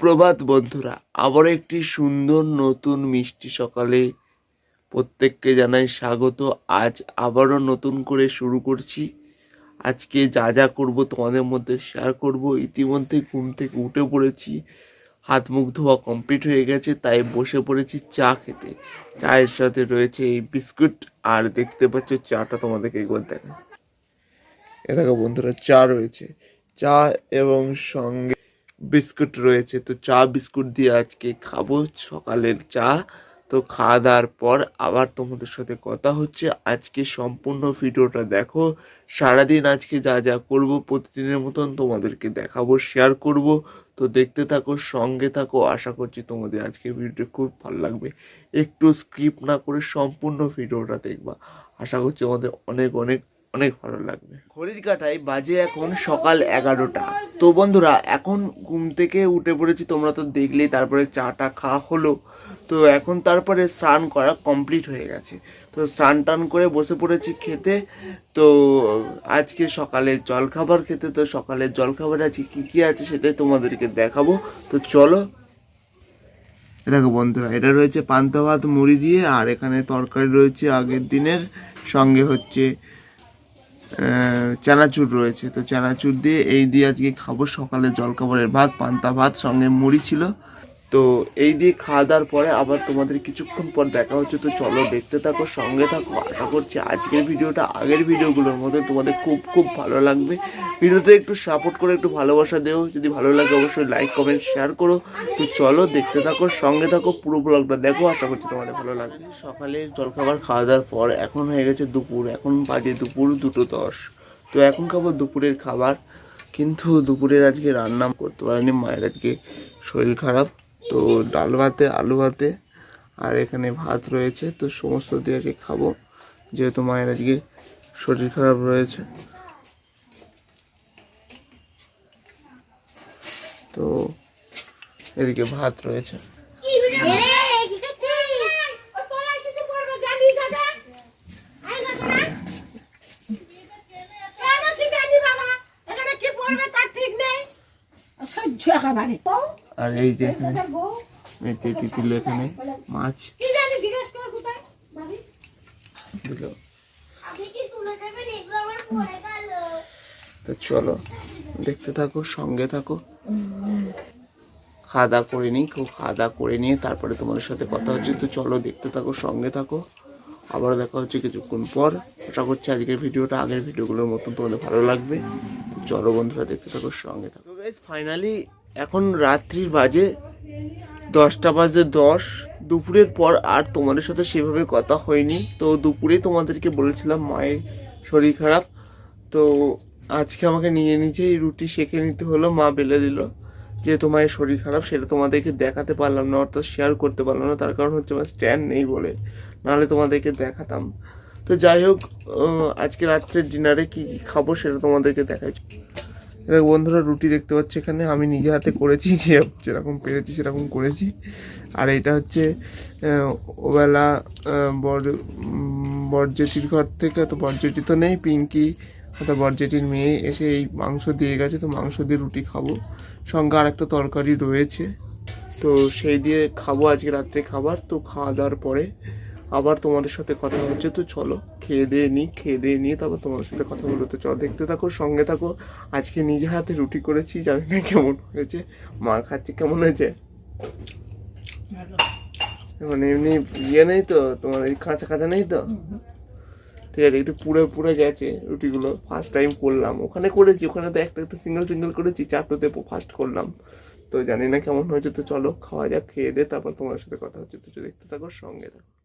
সুপ্রভাত বন্ধুরা, আবারও একটি সুন্দর নতুন মিষ্টি সকালে প্রত্যেককে জানাই স্বাগত। আজ আবারও নতুন করে শুরু করছি। আজকে যা যা করব তোমাদের মধ্যে শেয়ার করব। ইতিমধ্যে ঘুম থেকে উঠে পড়েছি, হাত মুখ ধোয়া কমপ্লিট হয়ে গেছে, তাই বসে পড়েছি চা খেতে। চায়ের সাথে রয়েছে এই বিস্কুট, আর দেখতে পাচ্ছ চাটা তোমাদেরকে একবার দেখা এ দেখো বন্ধুরা, চা রয়েছে। চা এবং সঙ্গে বিস্কুট রয়েছে, তো চা, বিস্কুট দিয়ে আজকে খাব সকালের চা। তো খাওয়া দাওয়ার পর আবার তোমাদের সাথে কথা হচ্ছে। আজকে সম্পূর্ণ ভিডিওটা দেখো। সারাদিন আজকে যা যা করব প্রতিদিনের মতন তোমাদেরকে দেখাবো শেয়ার করব। তো দেখতে থাকো, সঙ্গে থাকো। আশা করছি তোমাদের আজকে ভিডিওটা খুব ভালো লাগবে। একটু স্ক্রিপ্ট না করে সম্পূর্ণ ভিডিওটা দেখবা। আশা করছি আমাদের অনেক অনেক অনেক ভালো লাগবে। ঘড়ির কাটায় বাজে এখন সকাল এগারোটা। তো বন্ধুরা, এখন ঘুম থেকে উঠে পড়েছি, তোমরা তো দেখলেই তারপরে চাটা খাওয়া হলো। তো এখন তারপরে স্নান করা কমপ্লিট হয়ে গেছে। তো স্নান টান করে বসে পড়েছি খেতে। তো আজকে সকালে জলখাবার খেতে, তো সকালের জলখাবার আজকে কী কী আছে সেটাই তোমাদেরকে দেখাবো। তো চলো। দেখো বন্ধুরা, এটা রয়েছে পান্তা ভাত, মুড়ি দিয়ে, আর এখানে তরকারি রয়েছে আগের দিনের, সঙ্গে হচ্ছে চানাচুর রয়েছে। তো চানাচুর দিয়ে এই দিয়ে আজকে খাব সকালে জলখাবারের ভাত, পান্তা ভাত, সঙ্গে মুড়ি ছিল। তো এই দিয়ে খাওয়া দাওয়ার পরে আবার তোমাদের কিছুক্ষণ পর দেখা হচ্ছে। তো চলো দেখতে থাকো, সঙ্গে থাকো। আশা করছি আজকের ভিডিওটা আগের ভিডিওগুলোর মধ্যে তোমাদের খুব খুব ভালো লাগবে। ভিডিওতে একটু সাপোর্ট করে, একটু ভালোবাসা দেও। যদি ভালো লাগে অবশ্যই লাইক কমেন্ট শেয়ার করো। তো চলো দেখতে থাকো, সঙ্গে থাকো পুরো ব্লগটা দেখো। আশা করছি তোমাদের ভালো লাগবে। সকালে জলখাবার খাওয়া দাওয়ার পর এখন হয়ে গেছে দুপুর। এখন বাজে দুপুর দুটো দশ। তো এখন খাব দুপুরের খাবার। কিন্তু দুপুরের আজকে রান্না করতে পারিনি। মায়ের আজকে শরীর খারাপ। তো ডাল ভাতে আলু ভাতে আর এখানে ভাত রয়েছে। তো সমস্ত দিয়ে আজকে খাব। যেহেতু মায়ের আজকে শরীর খারাপ রয়েছে। তো এদিকে ভাত রয়েছে। সহ্য একেবারে। আর এই যে এখানে মেথি তিতিল এখানে মাছ। কি জানি জিজ্ঞেস কর কোথায়? দিল তো চলো দেখতে থাকো সঙ্গে থাকো। খাওয়া দাওয়া করে নিই খুব খাওয়া দাওয়া করে নিয়ে তারপরে তোমাদের সাথে কথা হচ্ছে। তো চলো দেখতে থাকো সঙ্গে থাকো। আবার দেখা হচ্ছে কিছুক্ষণ পর। আশা করছি আজকের ভিডিওটা আগের ভিডিওগুলোর মতন তোমাদের ভালো লাগবে। চলো বন্ধুরা দেখতে থাকো সঙ্গে থাকো। ফাইনালি এখন রাত্রির বাজে দশটা বাজে দশ। দুপুরের পর আর তোমাদের সাথে সেভাবে কথা হয়নি। তো দুপুরে তোমাদেরকে বলেছিলাম মায়ের শরীর খারাপ। তো আজকে আমাকে নিয়ে নিজেই রুটি সেঁকে নিতে হলো, মা বেলে দিল। যেহেতু মায়ের শরীর খারাপ, সেটা তোমাদেরকে দেখাতে পারলাম না, অর্থাৎ শেয়ার করতে পারলাম না। তার কারণ হচ্ছে আমার স্ট্যান্ড নেই বলে। নাহলে তোমাদেরকে দেখাতাম। তো যাই হোক আজকে রাত্রের ডিনারে কি কি খাব সেটা তোমাদেরকে দেখাচ্ছি দেখো বন্ধুরা রুটি দেখতে পাচ্ছি এখানে। আমি নিজে হাতে করেছি, যে যেরকম পেরেছি সেরকম করেছি। আর এটা হচ্ছে ওবেলা বর বরজেটির ঘর থেকে, তো বরজেটি তো নেই, পিঙ্কি, অর্থাৎ বরজেটির মেয়ে এসে এই মাংস দিয়ে গেছে, তো মাংস দিয়ে রুটি খাব। সঙ্গে আর একটা তরকারি রয়েছে, তো সেই দিয়ে খাব আজকে রাত্রে খাবার, তো খাওয়া দাওয়ার পরে। আবার তোমাদের সাথে কথা হচ্ছে, তো চলো, খেয়ে দিয়ে নিই খেয়ে দিয়ে নিয়ে তারপর তোমাদের সাথে কথা বলব। তো চলো, দেখতে থাকো, সঙ্গে থাকো। আজকে নিজে হাতে রুটি করেছি, জানি না কেমন হয়েছে। মা খাচ্ছে, কেমন হয়েছে? মানে এমনি ইয়ে নেই তো, তোমার এই কাঁচা কাঁচা নেই তো? ঠিক আছে, একটু পুরো পুরো গেছে রুটিগুলো ফার্স্ট টাইম করলাম। ওখানে করেছি, ওখানে তো একটা একটা সিঙ্গেল সিঙ্গেল করেছি, চারটোতে ফার্স্ট করলাম। তো জানি না কেমন হয়েছে, তো চলো, খাওয়া যাক, খেয়ে দে তারপর তোমার সাথে কথা হচ্ছে। তো দেখতে থাকো, সঙ্গে থাকো।